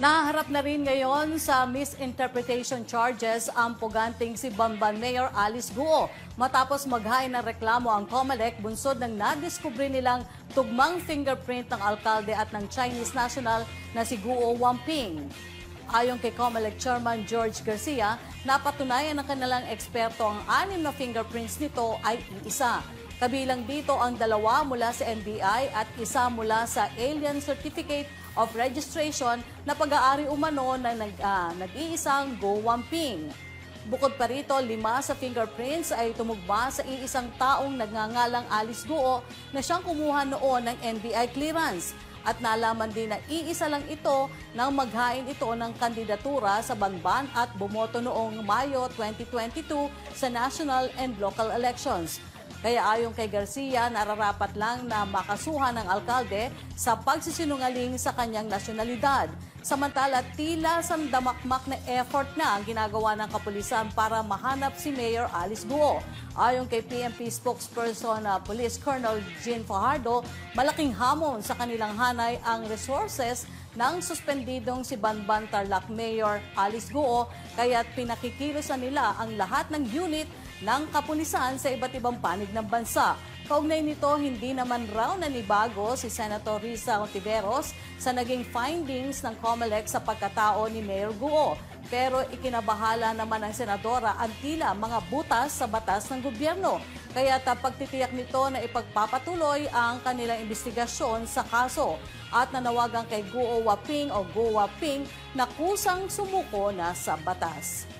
Nahaharap na rin ngayon sa misinterpretation charges ang puganting si Bamban Mayor Alice Guo matapos maghain ng reklamo ang COMELEC bunsod ng nadiskubre nilang tugmang fingerprint ng alkalde at ng Chinese national na si Guo Wamping. Ayon kay COMELEC Chairman George Garcia, napatunayan ng kanilang eksperto ang anim na fingerprints nito ay iisa. Kabilang dito ang dalawa mula sa NBI at isa mula sa Alien Certificate of Registration na pag-aari umano ng nag, ah, nag-iisang Go Wamping. Bukod pa rito, lima sa fingerprints ay tumugma sa iisang taong nagngangalang Alice Guo na siyang kumuha noon ng NBI clearance. At nalaman din na iisa lang ito nang maghain ito ng kandidatura sa Banban at bumoto noong Mayo 2022 sa national and local elections. Kaya ayon kay Garcia, nararapat lang na makasuhan ng alkalde sa pagsisinungaling sa kanyang nasyonalidad. Samantala, tila sandamakmak na effort na ang ginagawa ng kapulisan para mahanap si Mayor Alice Guo. Ayon kay PNP spokesperson na Police Colonel Jean Fajardo, malaking hamon sa kanilang hanay ang resources ng suspendidong si Banban Tarlac Mayor Alice Guo kaya't pinakikilos na nila ang lahat ng unit ng kapulisan sa iba't ibang panig ng bansa. Kaugnay nito, hindi naman raw nanibago si Senator Risa Ontiveros sa naging findings ng COMELEC sa pagkatao ni Mayor Guo. Pero ikinabahala naman ng senadora ang tila mga butas sa batas ng gobyerno. Kaya pagtitiyak nito na ipagpapatuloy ang kanilang investigasyon sa kaso at nanawagan kay Guo Waping o Go Waping na kusang sumuko na sa batas.